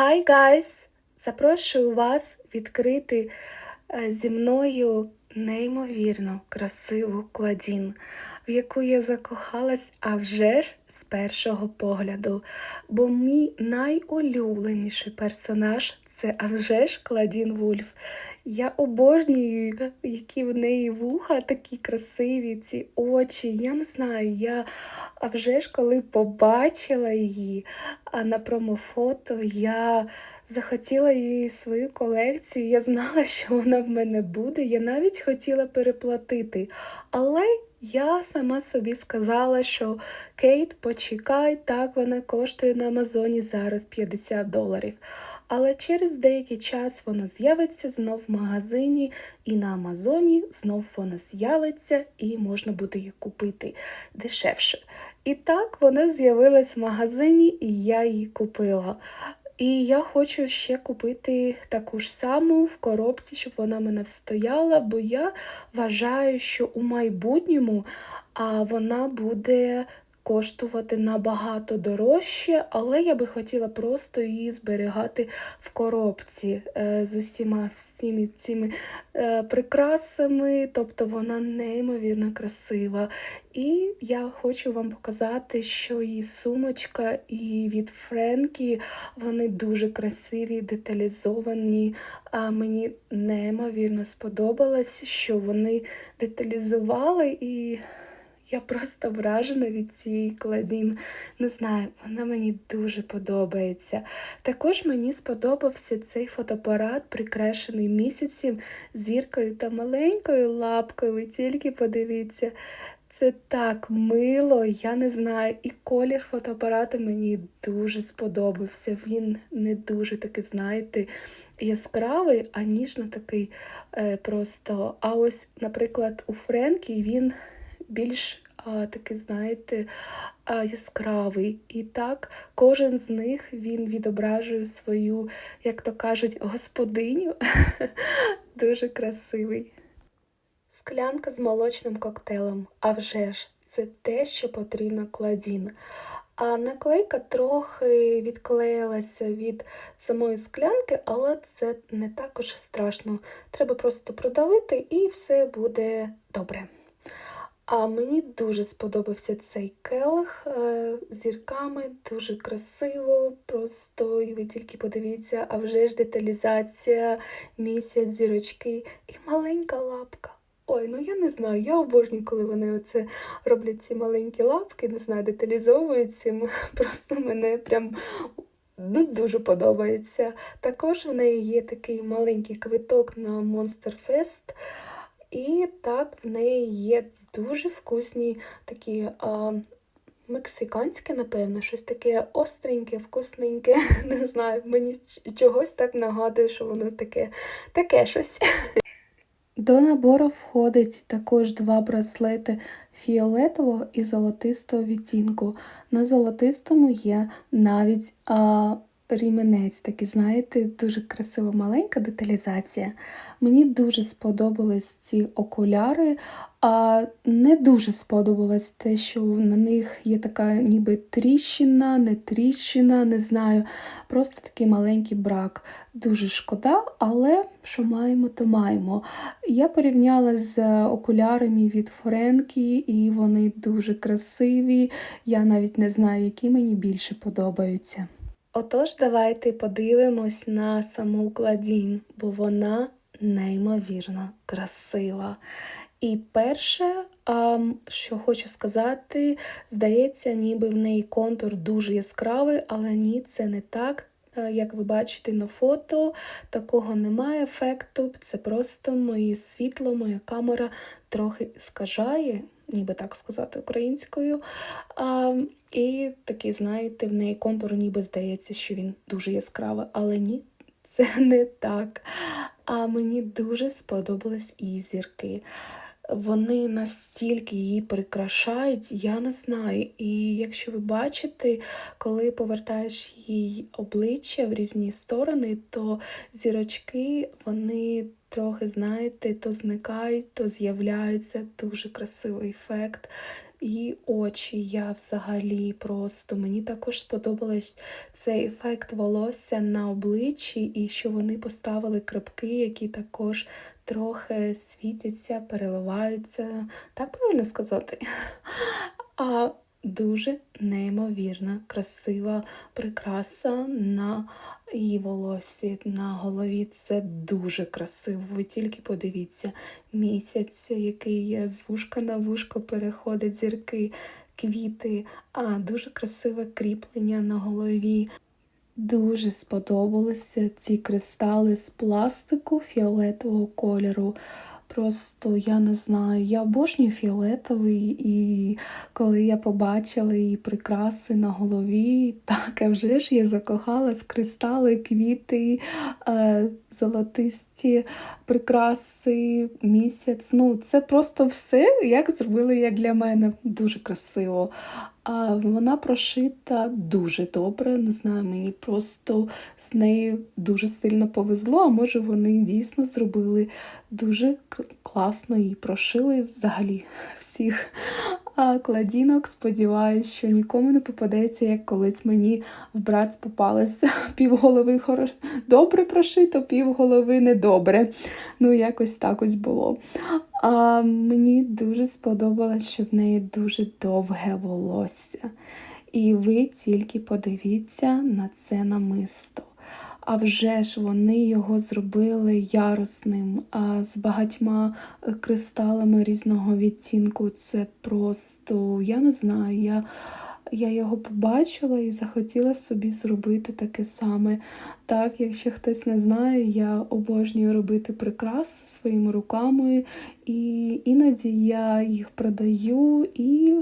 Hi guys! Запрошую вас відкрити е, зі мною неймовірно красиву кладін, в яку я закохалась, а вже ж з першого погляду. Бо мій найулюбленіший персонаж це а ж Кладін Вульф. Я обожнюю, які в неї вуха такі красиві, ці очі. Я не знаю, я а вже ж коли побачила її на промофото, я захотіла її свою колекцію. Я знала, що вона в мене буде. Я навіть хотіла переплатити. Але я сама собі сказала, що Кейт, почекай, так вона коштує на Амазоні зараз 50 доларів. Але через деякий час вона з'явиться знов в магазині, і на Амазоні знов вона з'явиться і можна буде її купити дешевше. І так вона з'явилась в магазині, і я її купила. І я хочу ще купити таку ж саму в коробці, щоб вона мене встояла, бо я вважаю, що у майбутньому вона буде коштувати набагато дорожче, але я би хотіла просто її зберігати в коробці е, з усіма всіми цими е, прикрасами, тобто вона неймовірно красива. І я хочу вам показати, що її сумочка і від Френкі вони дуже красиві, деталізовані. А мені неймовірно сподобалось, що вони деталізували і. Я просто вражена від цієї кладін. Не знаю, вона мені дуже подобається. Також мені сподобався цей фотоапарат, прикрашений місяцем, зіркою та маленькою лапкою. Ви тільки подивіться. Це так мило, я не знаю. І колір фотоапарату мені дуже сподобався. Він не дуже такий, знаєте, яскравий, а ніжно такий е, просто. А ось, наприклад, у Френкі він більш а, такий, знаєте, а, яскравий. І так кожен з них він відображує свою, як то кажуть, господиню. Дуже красивий. Склянка з молочним коктейлем. А вже ж, це те, що потрібно кладін. А наклейка трохи відклеїлася від самої склянки, але це не також страшно. Треба просто продавити і все буде добре. А мені дуже сподобався цей келих е, зірками, дуже красиво, просто і ви тільки подивіться, а вже ж деталізація, місяць, зірочки і маленька лапка. Ой, ну я не знаю, я обожнюю, коли вони оце роблять ці маленькі лапки, не знаю, деталізовують цим. Просто мене прям ну, дуже подобається. Також в неї є такий маленький квиток на Monster Fest. І так в неї є дуже вкусні такі а, мексиканське, напевно, щось таке остреньке, вкусненьке. Не знаю, мені чогось так нагадує, що воно таке, таке щось. До набору входить також два браслети фіолетового і золотистого відтінку. На золотистому є навіть а, ріменець, такий, знаєте, дуже красива маленька деталізація. Мені дуже сподобались ці окуляри, а не дуже сподобалось те, що на них є така ніби тріщина, не тріщина, не знаю. Просто такий маленький брак. Дуже шкода, але що маємо, то маємо. Я порівняла з окулярами від Френкі, і вони дуже красиві. Я навіть не знаю, які мені більше подобаються. Отож, давайте подивимось на саму кладінь, бо вона неймовірно красива. І перше, що хочу сказати, здається, ніби в неї контур дуже яскравий, але ні, це не так. Е, як ви бачите на фото, такого немає ефекту, це просто моє світло, моя камера трохи скажає ніби так сказати, українською. І такий, знаєте, в неї контур ніби здається, що він дуже яскравий, але ні, це не так. А мені дуже сподобались і зірки. Вони настільки її прикрашають, я не знаю. І якщо ви бачите, коли повертаєш її обличчя в різні сторони, то зірочки вони трохи, знаєте, то зникають, то з'являються дуже красивий ефект. її очі. Я взагалі просто мені також сподобалось цей ефект волосся на обличчі, і що вони поставили крапки, які також трохи світяться, переливаються. Так правильно сказати? А дуже неймовірна, красива прикраса на її волосі, на голові. Це дуже красиво. Ви тільки подивіться, місяць, який з вушка на вушко переходить зірки, квіти, а дуже красиве кріплення на голові. Дуже сподобалися ці кристали з пластику фіолетового кольору. Просто я не знаю, я обожнюю фіолетовий, і коли я побачила її прикраси на голові, так, а вже ж я закохалась, кристали, квіти, е, золотисті прикраси, місяць. Ну, це просто все, як зробили як для мене. Дуже красиво. Вона прошита дуже добре. Не знаю, мені просто з нею дуже сильно повезло. А може вони дійсно зробили дуже класно і прошили взагалі всіх кладінок. Сподіваюсь, що нікому не попадеться, як колись мені в брат попалося півголови хорош... добре прошито, півголови недобре. Ну, якось так ось було. А мені дуже сподобалось, що в неї дуже довге волосся. І ви тільки подивіться на це намисто. А вже ж вони його зробили ярусним, а з багатьма е, кристалами різного відтінку. Це просто, я не знаю, я, я його побачила і захотіла собі зробити таке саме. Так, якщо хтось не знає, я обожнюю робити прикраси своїми руками, і іноді я їх продаю і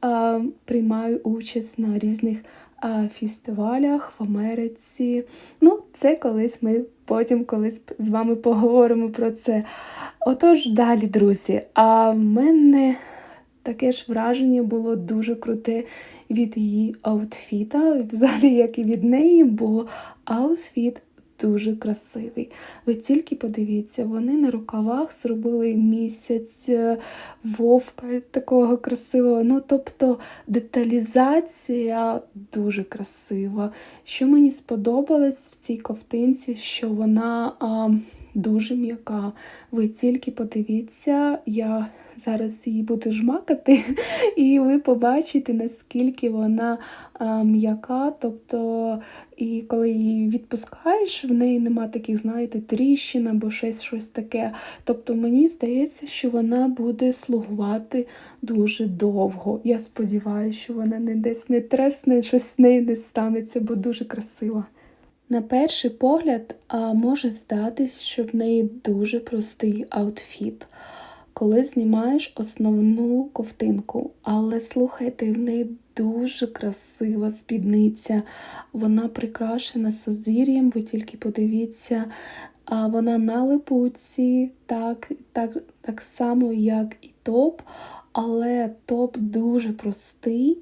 а, приймаю участь на різних а, фестивалях в Америці. Ну, це колись ми потім колись з вами поговоримо про це. Отож, далі, друзі, а в мене таке ж враження було дуже круте від її аутфіта, взагалі, як і від неї, бо аутфіт дуже красивий. Ви тільки подивіться, вони на рукавах зробили місяць е, вовка такого красивого. Ну, тобто деталізація дуже красива. Що мені сподобалось в цій ковтинці, що вона а, дуже м'яка. Ви тільки подивіться, я зараз її буду жмакати, і ви побачите, наскільки вона м'яка. Тобто, і коли її відпускаєш, в неї нема таких, знаєте, тріщин або щось, щось таке. Тобто мені здається, що вона буде слугувати дуже довго. Я сподіваюся, що вона не десь не тресне, щось з нею не станеться, бо дуже красива. На перший погляд може здатись, що в неї дуже простий аутфіт, коли знімаєш основну ковтинку. Але слухайте, в неї дуже красива спідниця. Вона прикрашена сузір'ям, ви тільки подивіться. Вона на липуці, так, так, так само, як і топ, але топ дуже простий.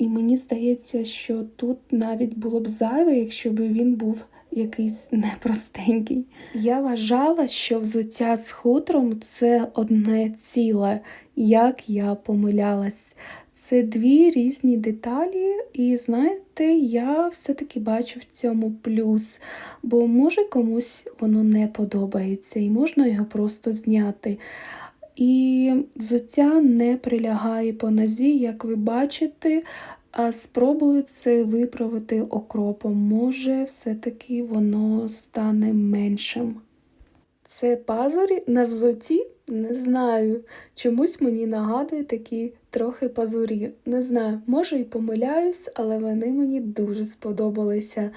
І мені здається, що тут навіть було б зайве, якщо б він був якийсь непростенький. Я вважала, що взуття з хутром це одне ціле, як я помилялась. Це дві різні деталі, і знаєте, я все-таки бачу в цьому плюс, бо може комусь воно не подобається, і можна його просто зняти. І взуття не прилягає по нозі, як ви бачите, а спробую це виправити окропом. Може, все-таки воно стане меншим. Це пазурі на взуті? Не знаю. Чомусь мені нагадує такі трохи пазурі. Не знаю, може і помиляюсь, але вони мені дуже сподобалися.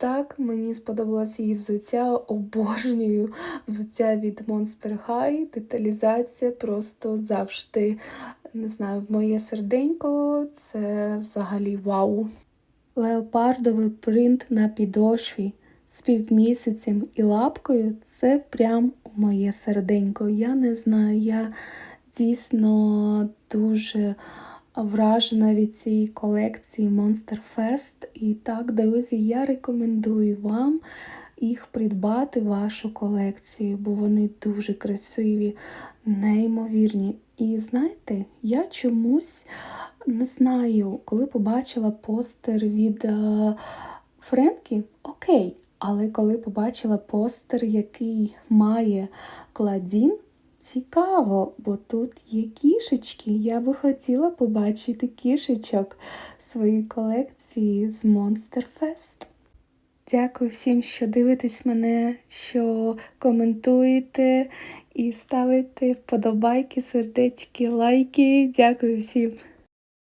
Так, мені сподобалось її взуття, обожнюю взуття від Monster High. Деталізація просто завжди, не знаю, в моє серденько це взагалі вау. Леопардовий принт на підошві з півмісяцем і лапкою це прям моє серденько. Я не знаю, я дійсно дуже вражена від цієї колекції Monster Fest. І так, друзі, я рекомендую вам їх придбати вашу колекцію, бо вони дуже красиві, неймовірні. І знаєте, я чомусь не знаю, коли побачила постер від е, Френкі, окей. Але коли побачила постер, який має Кладін, цікаво, бо тут є кішечки. Я би хотіла побачити кішечок в своїй колекції з Monster Fest. Дякую всім, що дивитесь мене, що коментуєте і ставите вподобайки, сердечки, лайки. Дякую всім.